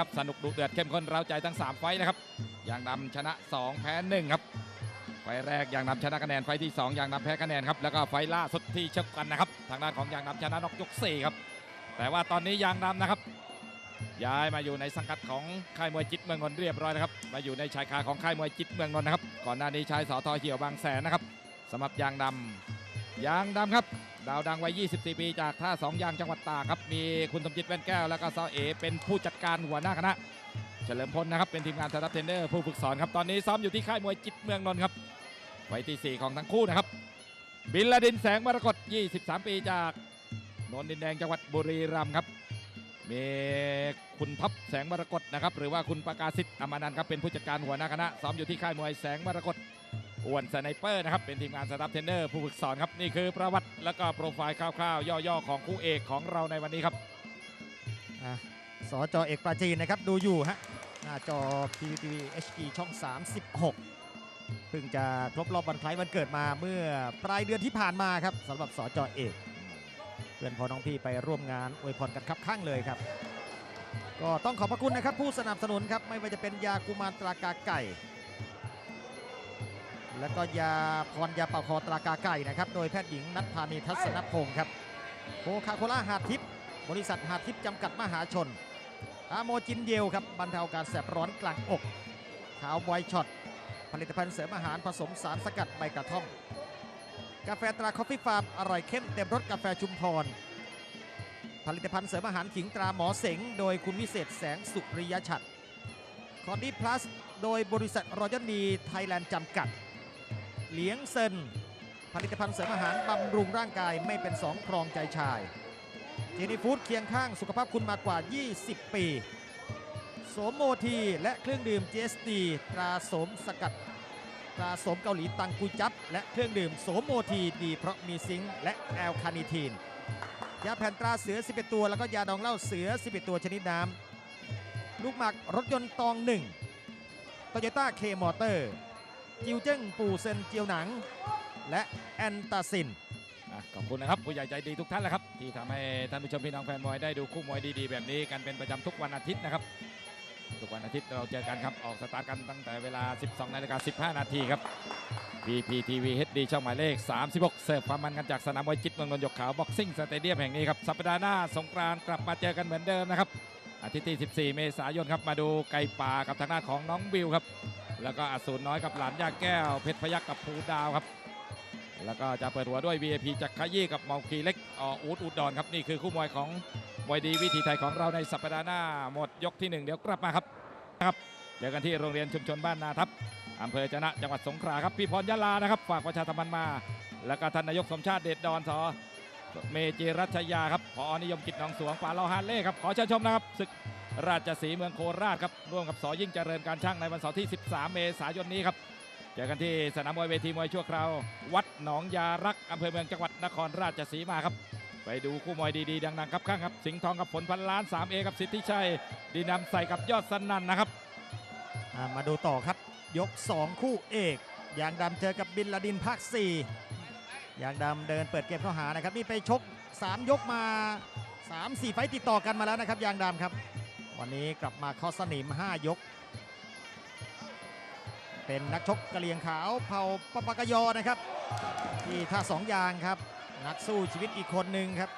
ครับสนุกดุเดือดเข้มข้นเร้าใจทั้ง 3 ไฟนะครับยางดำชนะ 2 แพ้1ครับไฟแรกยางดำชนะคะแนนไฟที่2ยางดำแพ้คะแนนครับแล้วก็ไฟล่าสุดที่เชกกันนะครับทางด้านของยางดำชนะนอกยก4ครับแต่ว่าตอนนี้ยางดำนะครับ ย้ายมาอยู่ในสังกัดของค่ายมวยจิตเมืองนนท์เรียบร้อยนะครับมาอยู่ในชายคาของค่ายมวยจิตเมืองนนท์นะครับก่อนหน้านี้ชายสอทอเหี่ยวบางแสนนะครับสำหรับยางดำยางดำครับ ดาวดังวัย 24 ปี จากท่าสองยางจังหวัดตากครับ มีคุณสมจิตแว่นแก้ว แล้วก็ซอเอ เป็นผู้จัดการหัวหน้าคณะ เฉลิมพลนะครับ เป็นทีมงานสตาฟเทรนเนอร์ผู้ฝึกสอนครับ ตอนนี้ซ้อมอยู่ที่ค่ายมวยจิตเมืองนนท์ครับไฟล์ที่ 4 ของทั้งคู่นะครับ บินละดินแสงมรกต23 ปี จากนนดินแดงจังหวัดบุรีรัมย์ครับ มีคุณท็อปแสงมรกตนะครับ หรือว่าคุณประกาศสิทธิ์อมานันครับ เป็นผู้จัดการหัวหน้าคณะ ซ้อมอยู่ที่ค่ายมวยแสงมรกต อ้วนสไนเปอร์นะครับเป็นทีมงานสตาฟเทรนเนอร์ผู้ฝึกสอนครับนี่คือประวัติแล้วก็โปรไฟล์คร่าวๆ ย่อๆ ของคู่เอกของเราในวันนี้ครับอะสจเอกปราจีนนะครับดูอยู่ฮะหน้าจอ PPTV HD ช่อง 36 เพิ่งจะครบรอบวันคล้ายวันเกิดมาเมื่อปลายเดือนที่ผ่านมาครับสำหรับสจเอกเพื่อนพอน้องพี่ไปร่วมงานอวยพรกันครับข้างเลยครับ ก็ต้องขอบพระคุณนะครับผู้สนับสนุนครับไม่ว่าจะเป็นยากุมารตรากาไก่ แล้วก็ยาพรยาเป่าคอตรากาไก่นะครับ โดยแพทย์หญิงนัทพานีทัศนพงศ์ครับโคคาโคล่าหาดทิพย์บริษัทหาดทิพย์จำกัดมหาชนอาโมจินเยลครับบรรเทาการแสบร้อนกลางอกขาวบอยช็อต ผลิตภัณฑ์เสริมอาหารผสมสารสกัดใบกระท่อม กาแฟตราคอฟฟี่ฟาร์ม อร่อยเข้มเต็มรสกาแฟชุมพร ผลิตภัณฑ์เสริมอาหารขิงตราหมอเสง โดยคุณวิเศษแสงสุริยชัดคอนดี้พลัสโดยบริษัทรอยัลมีไทยแลนด์จำกัด เลียงเซนผลิตภัณฑ์เสริมอาหารบำรุงร่างกายไม่เป็นสองครองใจชายเจนี่ฟู้ดเคียงข้างสุขภาพคุณมากว่า 20 ปี โสมโมทีและเครื่องดื่ม GSD ตราสมสกัด ตราสมเกาหลีตังกุจับ และเครื่องดื่มโสมโมทีดีเพราะมีซิงค์และแอลคาเนิทีน ยาแผ่นตราเสือ 11 ตัว แล้วก็ยาดองเหล้าเสือ 11 ตัวชนิดน้ำลูกหมากรถยนต์ตองหนึ่งโตโยต้าเคมอเตอร์ จิวเจ้งปูเซนเจียวหนัง และแอนตาซินอะขอบคุณนะครับผู้ใหญ่ใจดีทุกท่านแหละครับ ที่ทำให้ท่านผู้ชมพี่น้องแฟนมวยได้ดูคู่มวยดีๆ แบบนี้กันเป็นประจำทุกวันอาทิตย์นะครับ ทุกวันอาทิตย์เราเจอกันครับ ออกสตาร์ทกันตั้งแต่เวลา 12นาฬิกา15 นาทีครับ PPTV HD ช่องหมายเลข 36 เสิร์ฟความมันกันจากสนามมวยจิตเมืองนนท์หยกขาวบ็อกซิ่งสเตเดียมแห่งนี้ครับ สัปดาห์หน้าสงกรานต์กลับมาเจอกันเหมือนเดิมนะครับ อาทิตย์ที่ 14 เมษายนครับ มาดูไก่ป่ากับทางด้านของน้องบิวครับ แล้วก็อสูรน้อยกับหลานยาแก้ว เพชรพยักกับภูดาวครับ แล้วก็จะเปิดหัวด้วย VIP จากขยี้กับเมาคีเล็กออูดอุดดอนครับนี่คือคู่มวยของมวยดีวิถีไทยของเราในสัปดาห์หน้าหมดยกที่หนึ่งเดี๋ยวกลับมาครับนะครับเจอกันที่โรงเรียนชุมชนบ้านนาทับอำเภอจนะจังหวัดสงขลาครับพี่พรยะลานะครับฝากประชาสัมพันมา แล้วก็ท่านนายกสมชาติเดชดอนสอเมจิรัชยาครับพอนิยมกิจหนองสวงป่าลอฮานเล่ครับขอเชิญชมนะครับศึก ราชสีเมืองโคราชครับร่วมกับสอยิ่งเจริญการช่างในวันเสาร์ที่ 13 เมษายนนี้ครับเจอกันที่สนามมวยเวทีมวยชั่วคราว วัดหนองยารักอำเภอเมืองจังหวัดนครราชสีมาครับ ไปดูคู่มวยดีๆ ดังๆครับข้างครับ สิงห์ทองกับผลพันล้าน 3A กับสิทธิชัยดีนำใส่กับยอดสนั่นนะครับมาดูต่อครับยก 2 คู่เอกยางดำเจอกับบินลาดินภาค4ยางดำเดินเปิดเกมเข้าหานะครับนี่ไปชก 3 ยกมา 3-4 ไฟต์ติดต่อกันมาแล้วนะครับยางดำครับ วันนี้กลับมาเข้อสนิม 5 ยก เป็นนักชกกะเหรี่ยงขาวเผ่าปปากยอนะครับ ที่ท่าสองยางครับ นักสู้ชีวิตอีกคนหนึ่งครับ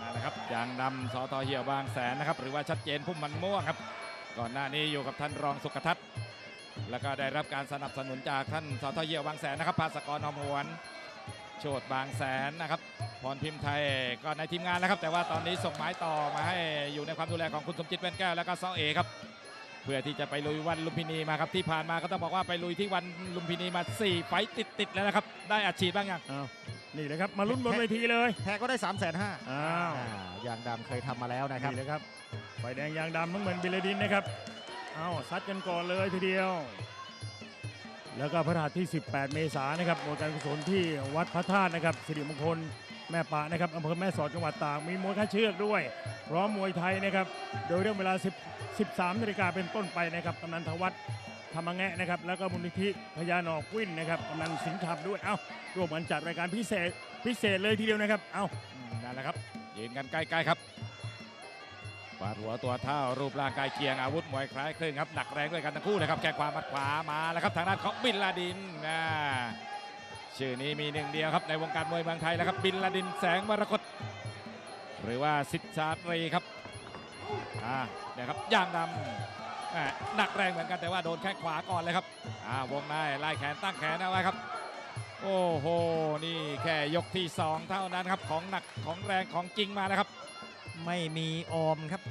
นั่นแหละครับยางดำสอทอเหี่ยวบางแสนนะครับ หรือว่าชัดเจนพุ่มมันม่วงครับ ก่อนหน้านี้อยู่กับท่านรองสุขทัศน์ แล้วก็ได้รับการสนับสนุนจากท่านสอทอเหี่ยวบางแสนนะครับภาสกรนอมหวน โชดบางแสนนะครับพรพิมพ์ไทยก็ในทีมงานแล้วครับ แต่ว่าตอนนี้ส่งไม้ต่อมาให้อยู่ในความดูแลของคุณสมจิตแว่นแก้วแล้วก็ซอเอครับ เพื่อที่จะไปลุยวันลุมพินีมาครับที่ผ่านมาก็ต้องบอกว่าไปลุยที่วันลุมพินีมา 4 ไฟต์ติดๆแล้วนะครับ ได้อัดฉีดบ้างยังอ้าวนี่เลยครับ มาลุ้นบนเวทีเลย แพ้ก็ได้3 5 0 0 0 0อ้าวยางดำเคยทำมาแล้วนะครับนี่เลยครับไฟแดงยางดำทั้งเหมือนบิลเลดินนะครับเอาซัดกันก่อนเลยทีเดียว แล้วก็พระธาตุที่ 18 เมษายนนะครับมวยการกุศลที่วัดพระธาตุนะครับสิริมงคลแม่ปะนะครับอำเภอแม่สอดจังหวัดตากมีมวยค่าเชือกด้วย พร้อมมวยไทยนะครับ โดยเรื่องเวลา 10 13นาฬิกาเป็นต้นไปนะครับกำนันทวัฒน์ธรรมแงะนะครับ แล้วก็มูลนิธิพญานอกวินนะครับกำนันสิงห์ธรรมด้วย เอ้าร่วมกันจัดรายการพิเศษพิเศษเลยทีเดียวนะครับ เอ้านั่นแหละครับยืนกันใกล้ๆครับ ไฟาดหัวตัวเท่ารูปร่างกายเคียงอาวุธมวยคล้ายคลึงครับหนักแรงด้วยกันทั้งคู่นะครับแกงขวามัดขวามาแล้วครับทางด้านของบินลาดินนะชื่อนี้มีหนึ่งเดียวครับในวงการมวยเมืองไทยแล้วครับบินลาดินแสงมรกตหรือว่าสิทธาตรีครับอ่าเนี่ยครับย่างดำหม่หนักแรงเหมือนกันแต่ว่าโดนแข้งขวาก่อนเลยครับอ่าวงในไล่แขนตั้งแขนเอาไว้ครับโอ้โหนี่แค่ยกที่ 2 เท่านั้นครับของหนักของแรงของจริงมาแล้วครับ ไม่มีออมครับ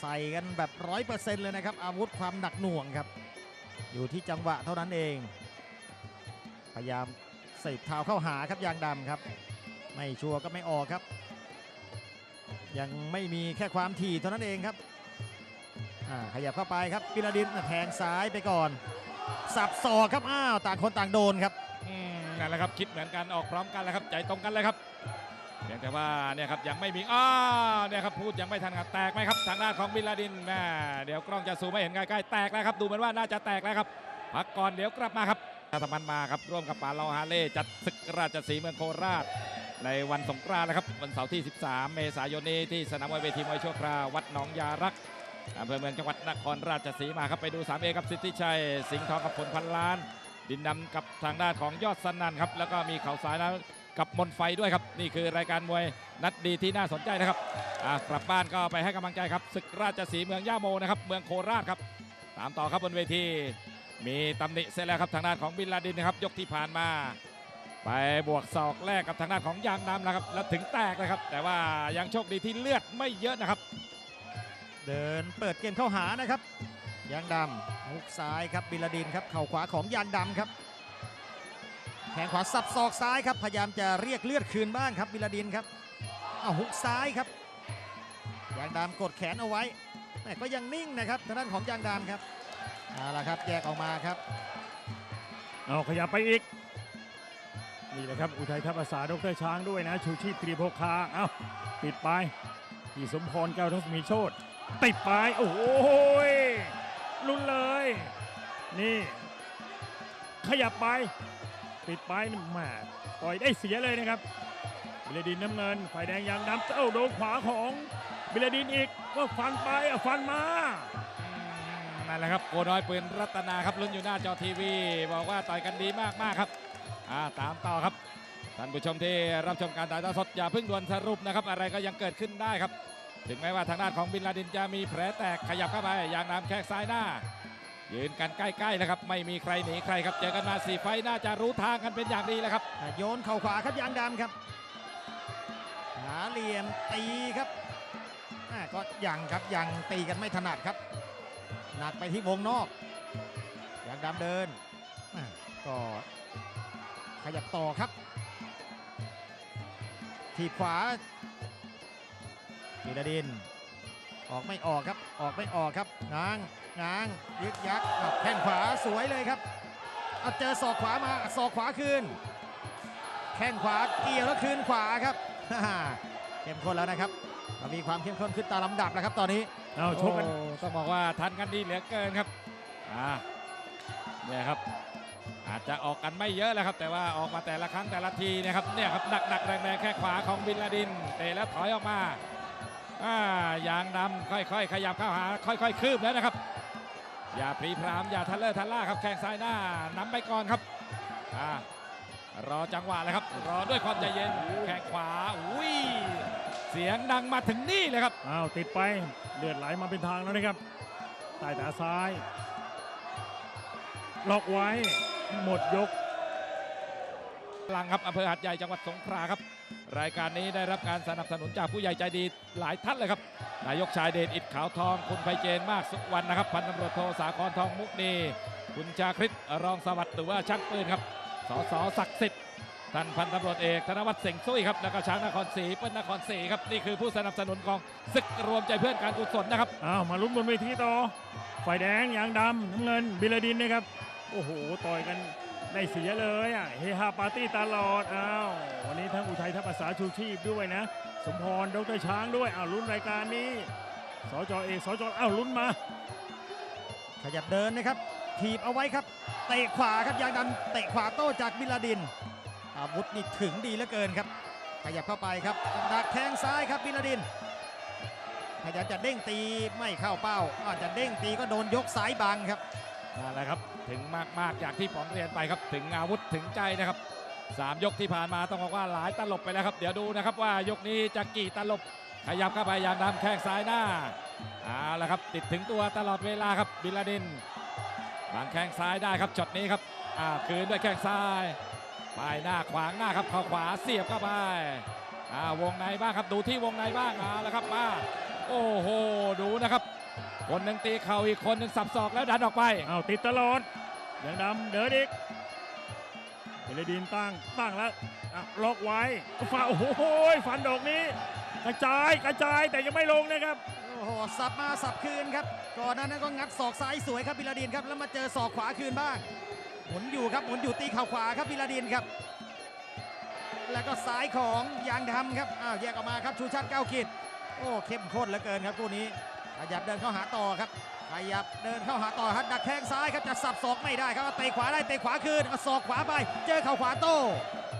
ใส่กันแบบร้อยเปอร์เซ็นต์เลยนะครับ อาวุธความหนักหน่วงครับ อยู่ที่จังหวะเท่านั้นเอง พยายามเสียบเท้าเข้าหาครับยางดำครับ ไม่ชัวร์ก็ไม่ออกครับ ยังไม่มีแค่ความถี่เท่านั้นเองครับขยับเข้าไปครับปิราดินแทงซ้ายไปก่อน สับศอกครับอ้าวต่างคนต่างโดนครับนั่นแหละครับคิดเหมือนกันออกพร้อมกันแล้วครับใจตรงกันเลยครับ เพียงแต่ว่าเนี่ยครับยังไม่มีอ้าเนี่ยครับพูดยังไม่ทันครับแตกไหมครับทางด้านของบินลาดินแม่เดี๋ยวกล้องจะซูมไม่เห็นใกล้ๆแตกแล้วครับดูเหมือนว่าน่าจะแตกแล้วครับพักก่อนเดี๋ยวกลับมาครับถ้าธรรมันมาครับร่วมกับปาเราฮาเล่จัดศึกราชสีเมืองโคราช ในวันสงกรานต์นะครับวันเสาร์ที่ 13 เมษายนนี้ที่สนามมวยเวทีมวยชั่วคราววัดหนองยารักอำเภอเมืองจังหวัดนครราชสีมาครับไปดู 3 เอกับสิทธิชัย สิงห์ทองกับผลพันล้าน ดินดำกับทางด้านของยอดสนันครับแล้วก็มีเข่าซ้ายแล้ว กับมนไฟด้วยครับ นี่คือรายการมวยนัดดีที่น่าสนใจนะครับกลับบ้านก็ไปให้กำลังใจครับศึกราชสีเมืองย่าโมนะครับเมืองโคราชครับ ตามต่อครับบนเวที มีตำหนิเสร็จแล้วครับทางด้านของบินลาดินนะครับ ยกที่ผ่านมา ไปบวกศอกแรกกับทางด้านของยางดำนะครับแล้วถึงแตกนะครับ แต่ว่ายังโชคดีที่เลือดไม่เยอะนะครับ เดินเปิดเกมเข้าหานะครับยางดำฮุกซ้ายครับบิลาดินครับเข่าขวาของยางดำครับ แขนขวาสับศอกซ้ายครับ พยายามจะเรียกเลือดคืนบ้างครับบิลาดินครับเอาฮุกซ้ายครับ ยางดำกดแขนเอาไว้แต่ก็ยังนิ่งนะครับทางด้านของยางดำครับเอาละครับแยกออกมาครับเอาขยับไปอีกนี่แหละครับอุทัยทัพอาสาดรช้างด้วยนะ ชูชีพตรีโพคาเอาปิดไปพี่สมพรแก้วทศมีโชตติดไปโอ้โหยลุ้นเลย นี่ ขยับไป ติดไปนี่แหม่ต่อยได้เสียเลยนะครับบิลดินน้ำเงินฝ่ายแดงยางดำเอ้าโดนขวาของบิลดินอีกว่าฟันไปอะฟันมานั่นแหละครับโกน้อยปืนรัตนาครับลุ้นอยู่หน้าจอทีวี บอกว่าต่อยกันดีมากๆครับตามต่อครับท่านผู้ชมที่รับชมการถ่ายทอดสดอย่าเพิ่งด่วนสรุปนะครับ อะไรก็ยังเกิดขึ้นได้ครับ ถึงแม้ว่าทางด้านของบินลาดินจะมีแผลแตกขยับเข้าไปยางน้ำแข้งซ้ายหน้า ยืนกันใกล้ๆนะครับ ไม่มีใครหนีใครครับ เจอกันมาสี่ไฟน่าจะรู้ทางกันเป็นอย่างดีแล้วครับ โยนเข่าขวาครับยางดำครับหาเหลี่ยมตีครับก็ยังครับยังตีกันไม่ถนัดครับ หนักไปที่วงนอกยางดำเดินก็ขยับต่อครับทีบขวาธีรดิน ออกไม่ออกครับ ออกไม่ออกครับง้าง ง้างยึกยักอะแข้งขวาสวยเลยครับเอาเจอศอกขวามาศอกขวาคืน แข้งขวาเกี่ยวแล้วคืนขวาครับเข้มข้นแล้วนะครับก็มีความเข้มข้นขึ้นตามลำดับแล้วครับตอนนี้เอาชกกันโอ้ต้องบอกว่าทันกันดีเหลือเกินครับอ่าเนี่ยครับ อาจจะออกกันไม่เยอะแล้วครับ แต่ว่าออกมาแต่ละครั้งแต่ละทีเนะครับเนี่ยครับหนักหนักๆแรงแรงๆแค่ขวาของบินลาดินเตะแล้วถอยออกมาอ่ายางดำค่อยๆ ขยับเข้าหาค่อย ๆ คืบแล้วนะครับ อย่าพรีพรามอย่าทันเลอร์ทันล่าครับแข้งซ้ายหน้านำไปก่อนครับอ่ารอจังหวะเลยครับ รอด้วยความใจเย็นแข้งขวาอุ้ยเสียงดังมาถึงนี่เลยครับอ้าวติดไปเลือดไหลมาเป็นทางแล้วนะครับใต้ตาซ้ายล็อกไว้หมดยกพลังครับอำเภอหัดใหญ่จังหวัดสงขลาครับ รายการนี้ได้รับการสนับสนุนจากผู้ใหญ่ใจดีหลายท่านเลยครับ นายกชายเดชอิดขาวทอง คุณไพเจนมากสุวรรณนะครับ พันตำรวจโทสาครทองมุกนีคุณชาคริตรองสวัสดิ์หรือว่าช่างปืนครับสสศักดิ์สิทธิ์ท่านพันตำรวจเอกธนวัฒน์เสงซุ้ยครับแล้วก็ช้างนครศรีเปิ้ลนครศรีครับนี่คือผู้สนับสนุนของศึกรวมใจเพื่อนการกุศลนะครับอ้าวมาลุ้นบนเวทีต่อฝ่ายแดงยางดำน้ำเงินบิลดินนะครับโอ้โหต่อยกันได้เสียเลยอะเฮฮาปาร์ตี้ตลอดอ้าววันนี้ทั้งอุทัยทัพภาษาชูชีพด้วยนะ สมพรดรช้างด้วยอ้าวลุ้นรายการนี้สจเอกสจอ้าวลุ้นมา ขยับเดินนะครับถีบเอาไว้ครับเตะขวาครับยางดันเตะขวาโต้จากบิลาดิน อาวุธนี่ถึงดีเหลือเกินครับ ขยับเข้าไปครับดักแทงซ้ายครับบิลาดินพยายามจะเด้งตีไม่เข้าเป้าอาจจะเด้งตีก็โดนยกซ้ายบังครับนั่นแหละครับถึงมากๆอย่างที่ผมเรียนไปครับ ถึงอาวุธถึงใจนะครับ สามยกที่ผ่านมาต้องบอกว่าหลายตลบไปแล้วครับ เดี๋ยวดูนะครับว่ายกนี้จะกี่ตลบขยับเข้าไปอย่างดำแข้งซ้ายหน้าเอาละครับติดถึงตัวตลอดเวลาครับบิลลาดินบางแข้งซ้ายได้ครับช็อตนี้ครับอ่าคืนด้วยแข้งซ้ายป้ายหน้าขวางหน้าครับเข่าขวาเสียบเข้าไปอ่าวงในบ้างครับดูที่วงในบ้างเอาละครับมาโอ้โหดูนะครับ คนหนึ่งตีเข่าอีกคนหนึ่งสับศอกแล้วดันออกไปเอาติดตลอดยังดำเดินอีก เบลดินตั้งตั้งแล้วล็อกไว้ฝ่าโอ้โหฟันดอกนี้ กระจายกระจายแต่ยังไม่ลงนะครับโอ้โหสับมาสับคืนครับ ก่อนหนานั้นก็งัดศอกซ้ายสวยครับบิลาดินครับแล้วมาเจอศอกขวาคืนบ้างหมุนอยู่ครับหมุนอยู่ตีเข่าขวาครับบิลาดินครับ แล้วก็ซ้ายของยางดำครับอ้าวแยกออกมาครับชูชาติเก้าขีดโอ้เข้มข้นเหลือเกินครับคู่นี้ขยับเดินเข้าหาต่อครับ ขยับเดินเข้าหาต่อครับดักแข้งซ้ายครับจะสับศอกไม่ได้ครับเตะขวาได้เตะขวาคืนศอกขวาไป เจอเข่าขวาโต้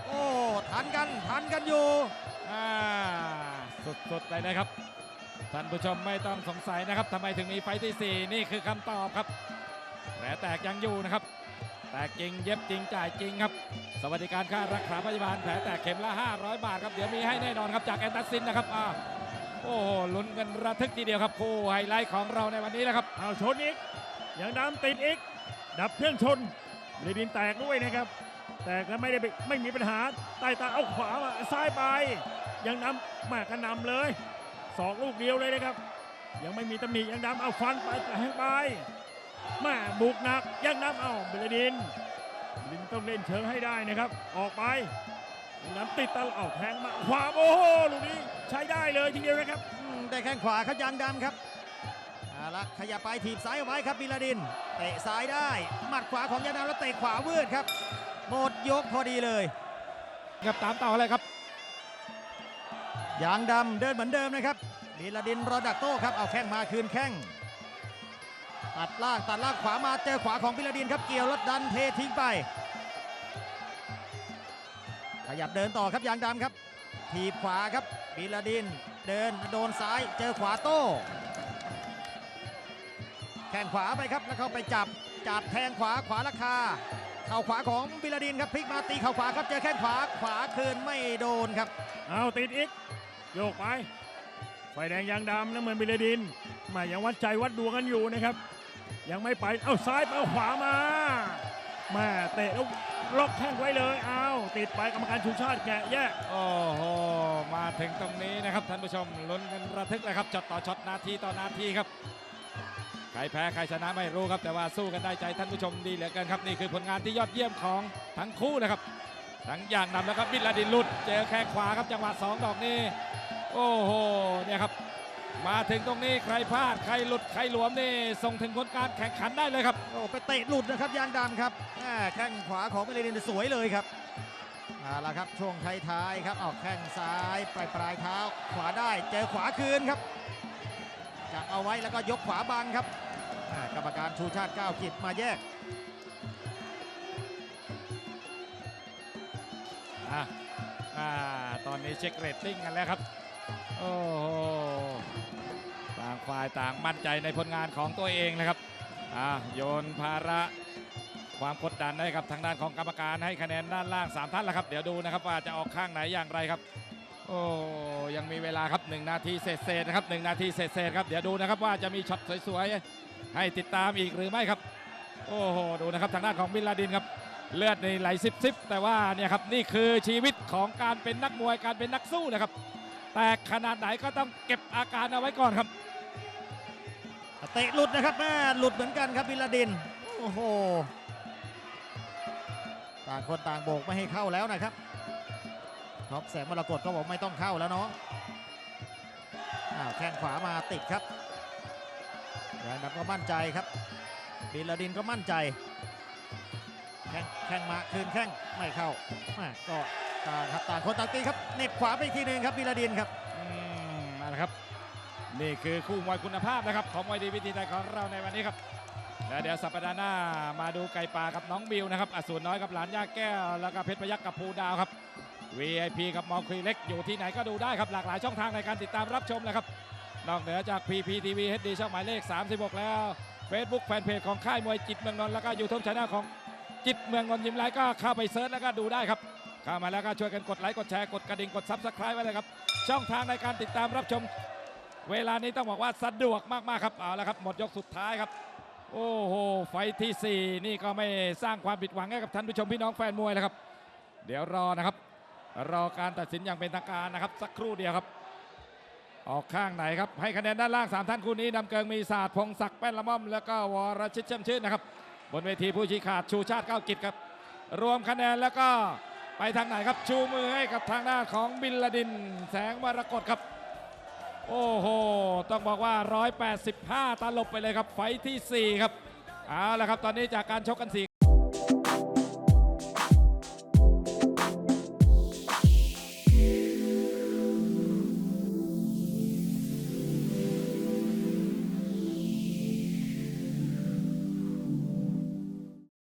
โอ้ทันกันทันกันอยู่อ่าสุดๆเลยนะครับท่านผู้ชมไม่ต้องสงสัยนะครับทำไมถึงมีไฟที่ 4 นี่คือคำตอบครับแผลแตกยังอยู่นะครับ แตกจริงเย็บจริงจ่ายจริงครับ สวัสดิการค่ารักษาพยาบาลแผลแตกเข็มละ 500 บาทครับ เดี๋ยวมีให้แน่นอนครับจากแอนตัสซินนะครับอ่า โอ้โหลุ้นกันระทึกทีเดียวครับคู่ไฮไลท์ของเราในวันนี้นะครับเอาชนอีกยังดำติดอีก ดับเครื่องชนเบลดินแตกด้วยนะครับ แตกแล้วไม่ได้ไม่มีปัญหาใต้ตาเอาขวามาซ้ายไปยังดำมากระนำเลยสองลูกเดียวเลยนะครับ ยังไม่มีตำหนิยังดำเอาฟันไปแทงไปแมาบุกหนักยังดำเอาเบลดินเบลดินต้องเล่นเชิงให้ได้นะครับ ออกไป ยังดำติดตลอดเอาแทงมาขวาโอ้โหลูกนี้ใช้ได้เลยทีเดียวนะครับอืมได้แข้งขวาครับยางดำครับเอาละขยับไปถีบซ้ายเอาไว้ครับบิลาดิน เตะซ้ายได้ หมัดขวาของยางดำแล้วเตะขวาวืดครับ หมดยกพอดีเลยครับตามต่อเลยครับยางดำเดินเหมือนเดิมนะครับบิลาดินรอดักโต้ครับเอาแข้งมาคืนแข้งตัดล่างตัดล่างขวามาเจอขวาของบิลาดินครับเกี่ยวรถดันเททิ้งไป ขยับเดินต่อครับยางดำครับ ถีบขวาครับบิลาดิน เดินโดนซ้ายเจอขวาโต้แข้งขวาไปครับแล้วเข้าไปจับจับแทงขวาขวาราคา เข่าขวาของบิลาดินครับพลิกมาตีเข่าขวาครับเจอแข้งขวาขวาคืนไม่โดนครับเอาติดอีกโยกไปไฟแดงยางดำน้ำเงินบิลาดินมายังวัดใจวัดดวงกันอยู่นะครับ ยังไม่ไปเอาซ้ายไปเอาขวามาแม่เตะแล้ว ล็อกแข้งไว้เลยเอาติดไปกรรมการชูชาติแกะแยกโอ้โหมาถึงตรงนี้นะครับท่านผู้ชมลุ้นกันระทึกเลยครับช็อตต่อช็อตนาทีต่อนาทีครับใครแพ้ใครชนะไม่รู้ครับ แต่ว่าสู้กันได้ใจท่านผู้ชมดีเหลือเกินครับนี่คือผลงานที่ยอดเยี่ยมของทั้งคู่นะครับทั้งอย่างนำแล้วครับบิลลาดินลุดเจอแข้งขวาครับจังหวะสองดอกนี้โอ้โหเนี่ยครับ มาถึงตรงนี้ใครพลาดใครหลุดใครหลวมนี่ส่งถึงผลการแข่งขันได้เลยครับ โอ้ไปเตะหลุดนะครับยางดำครับแม่แข้งขวาของบิลาดินสวยเลยครับเอาละครับช่วงท้ายๆครับเอาแข้งซ้ายปลายปลายเท้า ขวาได้เจอขวาคืนครับจับเอาไว้แล้วก็ยกขวาบังครับอ่ากรรมการชูชาติก้าวกิจมาแยกอะอ่าตอนนี้เช็คเรตติ้งกันแล้วครับ โอ้โหต่างฝ่ายต่างมั่นใจในผลงานของตัวเองนะครับอ่าโยนภาระความกดดันให้กับทางด้านของกรรมการให้คะแนนด้านล่าง 3 ท่านแล้วครับ เดี๋ยวดูนะครับว่าจะออกข้างไหนอย่างไรครับ โอ้ยังมีเวลาครับ 1 นาทีเศษๆนะครับ 1 นาทีเศษๆครับเดี๋ยวดูนะครับว่าจะมีช็อตสวยๆให้ติดตามอีกหรือไม่ครับ โอ้โหดูนะครับทางด้านของบินลาดินครับเลือดในไหลซิบซิบแต่ว่าเนี่ยครับนี่คือชีวิตของการเป็นนักมวยการเป็นนักสู้นะครับ แต่ขนาดไหนก็ต้องเก็บอาการเอาไว้ก่อนครับ เตะหลุดนะครับแม่หลุดเหมือนกันครับบิลลาดิน โอ้โห ต่างคนต่างโบกไม่ให้เข้าแล้วนะครับท็อปแสงมรกตก็บอกไม่ต้องเข้าแล้วน้องอ้าวแข้งขวามาติดครับยางดำก็มั่นใจครับบิลลาดินก็มั่นใจ แข้งแข้งมาคืนแข้งไม่เข้าแม่ก็ ต่างครับต่างคนต่างตีครับเน็บขวาไปอีกทีหนึงครับบิลาดินครับอืมนั่นแหละครับนี่คือคู่มวยคุณภาพนะครับ ของมวยดีวิธีไทยของเราในวันนี้ครับและเดี๋ยวสัปดาห์หน้ามาดูไก่ป่ากับน้องบิวนะครับอสูรน้อยกับหลานย่าแก้วแล้วก็เพชรพยักษ์กับภูดาวครับ VIP กับมองคุยเล็กอยู่ที่ไหนก็ดูได้ครับหลากหลายช่องทางในการติดตามรับชมนะครับนอกเหนือจาก PPTV HD ช่องหมายเลข 36 แล้ว Facebook แฟนเพจของค่ายมวยจิตเมืองนนท์แล้วก็ยูทูบช anel ของจิตเมืองนนท์ยิมไลฟ์ก็เข้าไปเซิร์ชแล้วก็ดูได้ครับ เข้ามาแล้วก็ช่วยกันกดไลค์กดแชร์กดกระดิ่งกด Subscribe ไว้เลยครับ ช่องทางในการติดตามรับชม เวลานี้ต้องบอกว่าสะดวกมากๆครับเอาละครับ หมดยกสุดท้ายครับ โอ้โหไฟที่ 4 นี่ก็ไม่สร้างความผิดหวังให้กับท่านผู้ชมพี่น้องแฟนมวยแล้วครับ เดี๋ยวรอนะครับ รอการตัดสินอย่างเป็นทางการนะครับ สักครู่เดียวครับ ออกข้างไหนครับให้คะแนนด้านล่าง 3 ท่านคู่นี้นำเกิงมีศาสตร์พงศักดิ์แป้นละม่อม แล้วก็วรชิตเชื่อมชื่นนะครับบนเวทีผู้ชี้ขาดชูชาติเก้ากิจครับ รวมคะแนนแล้วก็ ไปทางไหนครับชูมือให้กับทางด้านของบินลดิน แสงมรกตครับ โอ้โห ต้องบอกว่า 185ตลบไปเลยครับ ไฟท์ที่ 4 ครับ เอาละครับ ตอนนี้จากการชกกัน4